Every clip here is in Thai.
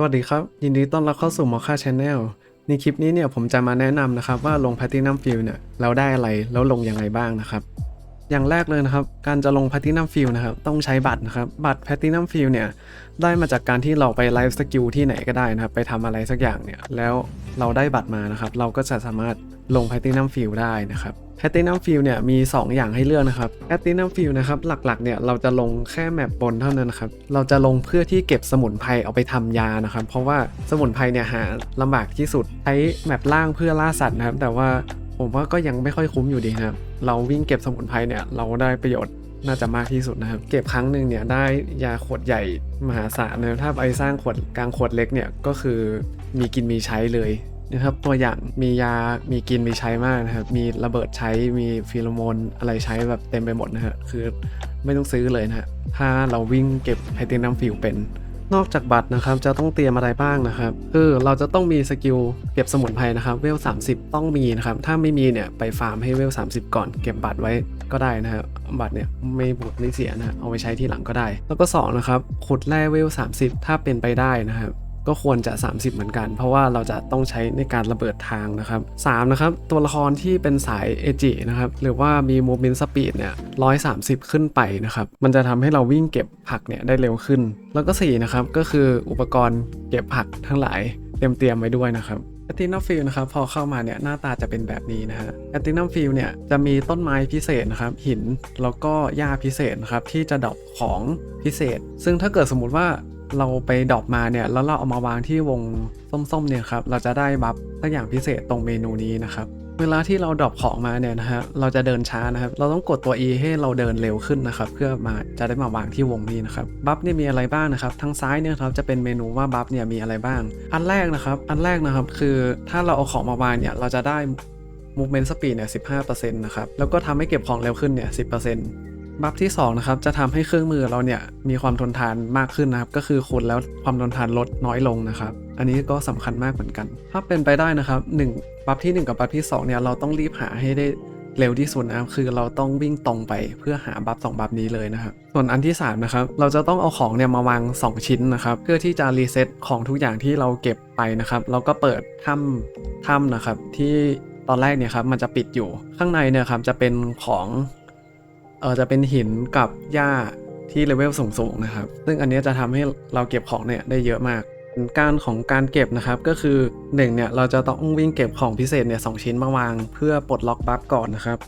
สวัสดีครับ ยินดีต้อนรับเข้าสู่มอค่าชาแนลในคลิปนี้เนี่ยผมจะมาแนะนำนะครับว่าลง Platinum Field เนี่ยเราได้อะไรแล้วลงยังไงบ้างนะครับ อย่างแรกเลยนะครับ การจะลง Platinum Field นะครับต้องใช้บัตรนะครับบัตร Platinum Field เนี่ยได้มาจากการที่เราไปไลฟ์สกิลที่ไหนก็ได้นะครับไปทำอะไรสักอย่างเนี่ยแล้วเราได้บัตรมานะครับ เราก็จะสามารถ ลง Platinum Field ได้นะครับ Platinum Field เนี่ยมี 2 อย่างให้เลือกนะครับ Platinum Field นะครับหลักๆเนี่ยเราจะลงแค่แมปบนเท่านั้นนะครับ เราจะลงเพื่อที่เก็บสมุนไพรเอาไปทำยานะครับ เพราะว่าสมุนไพรเนี่ยหาลำบากที่สุดใช้แมปล่างเพื่อล่าสัตว์นะครับ แต่ว่าผมว่าก็ยังไม่ค่อยคุ้มอยู่ดีนะครับ เราวิ่งเก็บสมุนไพรเนี่ยเราได้ประโยชน์น่าจะมากที่สุดนะครับ เก็บครั้งหนึ่งเนี่ยได้ยาขวดใหญ่มหาศาลนะถ้าไปสร้างขวดกลางขวดเล็กเนี่ยก็คือมีกินมีใช้เลย นะครับตัวอย่างมียา มีกินมีใช้มากนะครับ มีระเบิดใช้ มีฟีโรโมนอะไรใช้แบบเต็มไปหมดนะฮะ คือไม่ต้องซื้อเลยนะฮะ ถ้าเราวิ่งเก็บไพเทนัมฟิลเป็น นอกจากบัตรนะครับ จะต้องเตรียมอะไรบ้างนะครับ คือเราจะต้องมีสกิลเก็บสมุนไพรนะครับ เวล 30 ต้องมีนะครับ ถ้าไม่มีเนี่ยไปฟาร์มให้เวล 30 ก่อน เก็บบัตรไว้ก็ได้นะครับบัตรเนี่ยไม่บูดไม่เสียนะ เอาไปใช้ที่หลังก็ได้ แล้วก็สองนะครับขุดแร่เวล 30 ถ้าเป็นไปได้นะครับ ก็ควรจะ 30 เหมือนกัน เพราะว่าเราจะต้องใช้ในการระเบิดทางนะครับ3นะครับตัวละครที่เป็นสายเอจินะครับหรือว่ามี movement speed เนี่ย130ขึ้นไปนะครับมันจะทำให้เราวิ่งเก็บผักเนี่ยได้เร็วขึ้น แล้วก็4นะครับก็คืออุปกรณ์เก็บผักทั้งหลายเตรียมเตรียมไว้ด้วยนะครับแอตตินัมฟิลนะครับพอเข้ามาเนี่ยหน้าตาจะเป็นแบบนี้นะฮะแอตตินัมฟิลเนี่ยจะมีต้นไม้พิเศษนะครับหินแล้วก็หญ้าพิเศษนะครับที่จะดอปของพิเศษ ซึ่งถ้าเกิดสมมุติว่า เราไปดรอปมาเนี่ยแล้วเราเอามาวางที่วงส้มๆเนี่ยครับเราจะได้บัฟสักอย่างพิเศษตรงเมนูนี้นะครับเวลาที่เราดรอปของมาเนี่ยนะฮะเราจะเดินช้านะครับ เราต้องกดตัว E ให้เราเดินเร็วขึ้นนะครับ เพื่อมาจะได้มาวางที่วงนี้นะครับบัฟเนี่ยมีอะไรบ้างนะครับทางซ้ายเนี่ยครับจะเป็นเมนูว่าบัฟเนี่ยมีอะไรบ้าง อันแรกนะครับ อันแรกนะครับคือถ้าเราเอาของมาวางเนี่ยเราจะได้ movement speed เนี่ย 15%นะครับ แล้วก็ทำให้เก็บของเร็วขึ้นเนี่ย 10% บัฟที่2นะครับจะทำให้เครื่องมือเราเนี่ยมีความทนทานมากขึ้นนะครับ ก็คือคูณแล้วความทนทานลดน้อยลงนะครับ อันนี้ก็สำคัญมากเหมือนกัน ถ้าเป็นไปได้นะครับ1บัฟที่ 1 กับบัฟที่2เนี่ยเราต้องรีบหาให้ได้เร็วที่สุดนะครับคือเราต้องวิ่งตรงไปเพื่อหาบัฟ2บัฟนี้เลยนะครับ ส่วนอันที่3นะครับเราจะต้องเอาของเนี่ยมาวาง 2 ชิ้นนะครับ เพื่อที่จะรีเซ็ตของทุกอย่างที่เราเก็บไปนะครับเราก็เปิดถ้ำถ้ำนะครับที่ตอนแรกเนี่ยครับมันจะปิดอยู่ข้างในเนี่ยครับจะเป็นของ เออจะเป็นหินกับหญ้าที่เลเวลสูงๆนะครับ ซึ่งอันเนี้ยจะทำให้เราเก็บของเนี่ยได้เยอะมาก การของการเก็บนะครับก็คือหนึ่งเนี่ยเราจะต้องวิ่งเก็บของพิเศษเนี่ยสชิ้นมาวาง เพื่อปลดล็อกบัฟก่อนนะครับ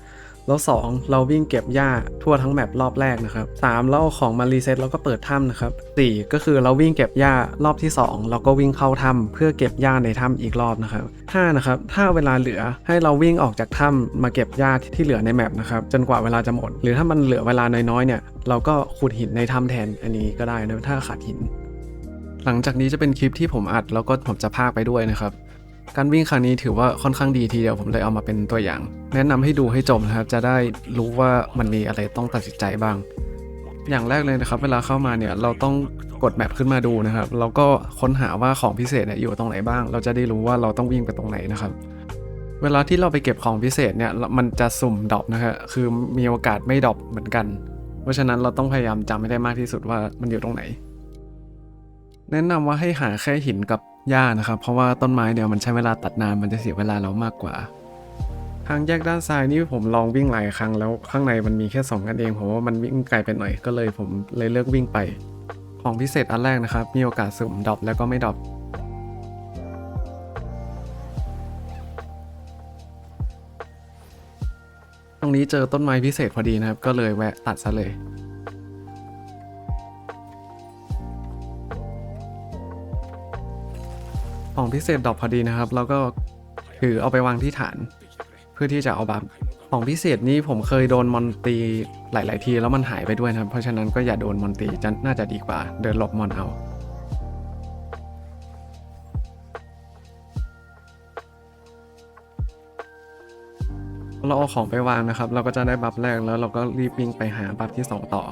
แล้ว 2 เราวิ่งเก็บหญ้าทั่วทั้งแมปรอบแรกนะครับ3เราเอาของมารีเซ็ตแล้วก็เปิดถ้ำนะครับ4ก็คือเราวิ่งเก็บหญ้ารอบที่ 2 เราก็วิ่งเข้าถ้ำเพื่อเก็บหญ้าในถ้ำอีกรอบนะครับ5นะครับถ้าเวลาเหลือให้เราวิ่งออกจากถ้ำมาเก็บหญ้าที่เหลือในแมปนะครับจนกว่าเวลาจะหมด หรือถ้ามันเหลือเวลาน้อยๆเนี่ยเราก็ขุดหินในถ้ำแทนอันนี้ก็ได้นะถ้าขาดหิน หลังจากนี้จะเป็นคลิปที่ผมอัดแล้วก็ผมจะพากไปด้วยนะครับ การวิ่งครั้งนี้ถือว่าค่อนข้างดีทีเดียวผมเลยเอามาเป็นตัวอย่าง แนะนำให้ดูให้จบนะครับ จะได้รู้ว่ามันมีอะไรต้องตัดสินใจบ้าง อย่างแรกเลยนะครับ เวลาเข้ามาเนี่ยเราต้องกดแมปขึ้นมาดูนะครับเราก็ค้นหาว่าของพิเศษเนี่ยอยู่ตรงไหนบ้าง เราจะได้รู้ว่าเราต้องวิ่งไปตรงไหนนะครับเวลาที่เราไปเก็บของพิเศษเนี่ยมันจะสุ่มดรอปนะครับคือมีโอกาสไม่ดรอปเหมือนกัน เพราะฉะนั้นเราต้องพยายามจำให้ได้มากที่สุดว่ามันอยู่ตรงไหน แนะนำว่าให้หาแค่หินกับ หญ้านะครับ เพราะว่าต้นไม้เดียวมันใช้เวลาตัดนานมันจะเสียเวลาเรามากกว่า ทางแยกด้านซ้ายนี่ผมลองวิ่งหลายครั้งแล้วข้างในมันมีแค่สองกันเองผมว่ามันวิ่งไกลไปหน่อยก็เลยผมเลยเลือกวิ่งไป ของพิเศษอันแรกนะครับ มีโอกาสสุ่มดรอปแล้วก็ไม่ดรอปตรงนี้เจอต้นไม้พิเศษพอดีนะครับ ก็เลยแวะตัดซะเลย ของพิเศษดอปพอดีนะครับ แล้วก็ถือเอาไปวางที่ฐาน เพื่อที่จะเอาบัฟของพิเศษนี้ผมเคยโดนมอนตีหลาย ๆ ทีแล้วมันหายไปด้วยนะครับ เพราะฉะนั้นก็อย่าโดนมอนตีจะน่าจะดีกว่า เดินหลบมอนเอาเราเอาของไปวางนะครับ เราก็จะได้บัฟแรกแล้วเราก็รีบวิ่งไปหาบัฟที่ 2 ต่อ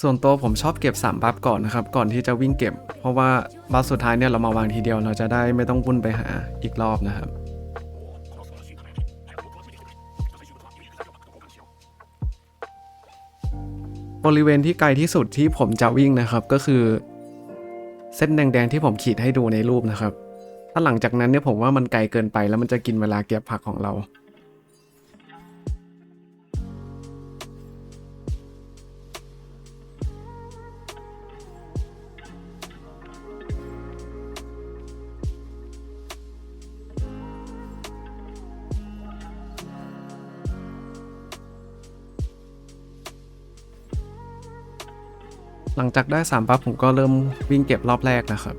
ส่วนตัวผมชอบเก็บ 3 บัฟก่อนนะครับ ก่อนที่จะวิ่งเก็บ เพราะว่าบัฟสุดท้ายเนี่ยเรามาวางทีเดียวเราจะได้ไม่ต้องวุ่นไปหาอีกรอบนะครับ บริเวณที่ไกลที่สุดที่ผมจะวิ่งนะครับก็คือ เส้นแดงๆที่ผมขีดให้ดูในรูปนะครับ ถ้าหลังจากนั้นเนี่ยผมว่ามันไกลเกินไปแล้วมันจะกินเวลาเก็บผักของเรา หลังจากได้สามปั๊บผมก็เริ่มวิ่งเก็บรอบแรกนะครับ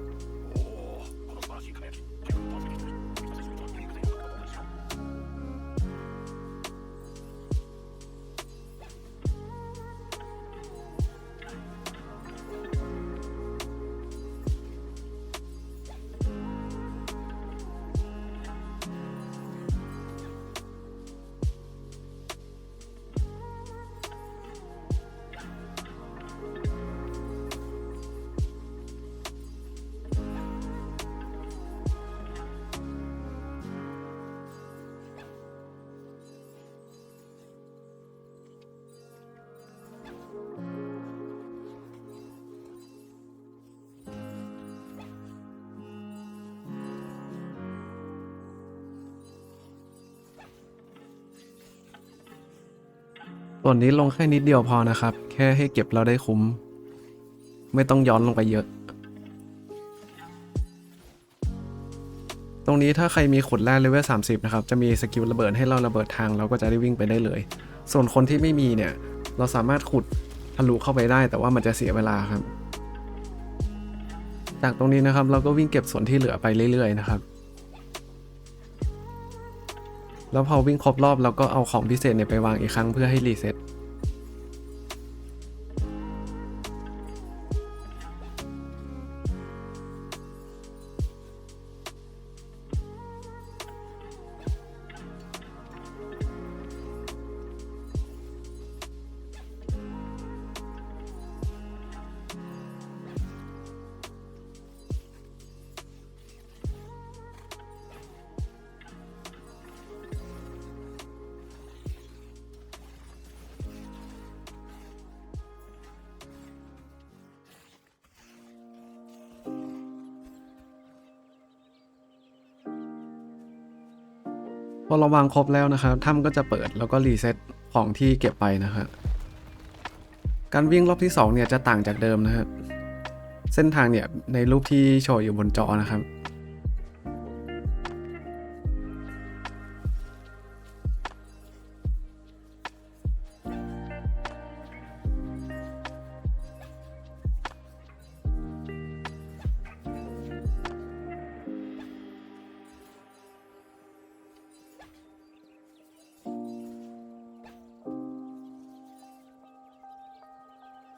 ส่วนนี้ลงแค่นิดเดียวพอนะครับ แค่ให้เก็บเราได้คุ้ม ไม่ต้องย้อนลงไปเยอะ ตรงนี้ถ้าใครมีขุดแร่เลเวล30 นะครับ จะมีสกิลระเบิดให้เราระเบิดทางเราก็จะได้วิ่งไปได้เลย ส่วนคนที่ไม่มีเนี่ย เราสามารถขุดทะลุเข้าไปได้ แต่ว่ามันจะเสียเวลาครับ จากตรงนี้นะครับเราก็วิ่งเก็บส่วนที่เหลือไปเรื่อยๆนะครับ แล้วพอวิ่งครบรอบเราก็เอาของพิเศษเนี่ยไปวางอีกครั้งเพื่อให้รีเซ็ต พอเราวางครบแล้วนะครับถ้ำก็จะเปิดแล้วก็รีเซ็ตของที่เก็บไปนะครับการวิ่งรอบที่2เนี่ยจะต่างจากเดิมนะครับ เส้นทางเนี่ยในรูปที่โชว์อยู่บนจอนะครับ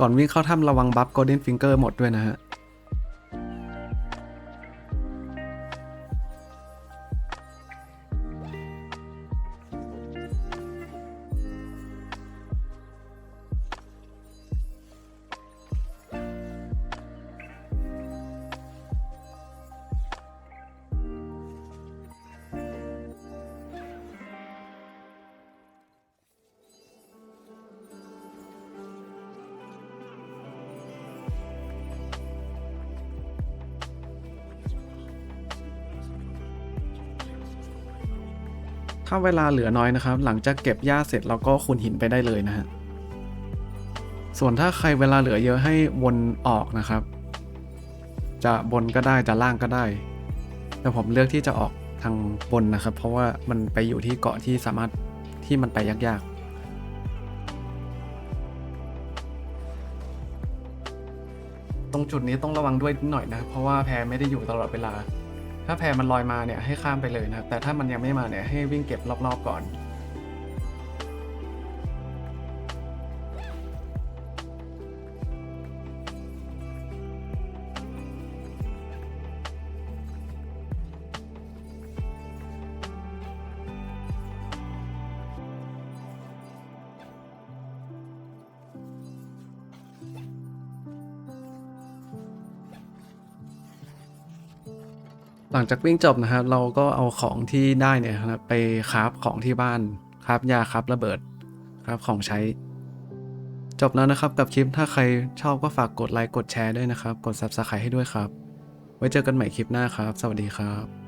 ก่อนวิ่งเข้าถ้ำระวังบัฟ Golden Finger หมดด้วยนะฮะ ถ้าเวลาเหลือน้อยนะครับ หลังจากเก็บหญ้าเสร็จเราก็ขุนหินไปได้เลยนะฮะ ส่วนถ้าใครเวลาเหลือเยอะให้วนออกนะครับ จะบนก็ได้จะล่างก็ได้ แต่ผมเลือกที่จะออกทางบนนะครับ เพราะว่ามันไปอยู่ที่เกาะที่สามารถที่มันไปยากๆตรงจุดนี้ต้องระวังด้วยนิดหน่อยนะ เพราะว่าแพไม่ได้อยู่ตลอดเวลา ถ้าแพมันลอยมาเนี่ยให้ข้ามไปเลยนะครับแต่ถ้ามันยังไม่มาเนี่ยให้วิ่งเก็บรอบๆก่อน หลังจากวิ่งจบนะครับเราก็เอาของที่ได้เนี่ยนะครับไปคราฟของที่บ้านคราฟยาคราฟระเบิดคราฟของใช้ จบแล้วนะครับกับคลิปถ้าใครชอบก็ฝากกดไลค์กดแชร์ด้วยนะครับ กด Subscribe ให้ด้วยครับ ไว้เจอกันใหม่คลิปหน้าครับ สวัสดีครับ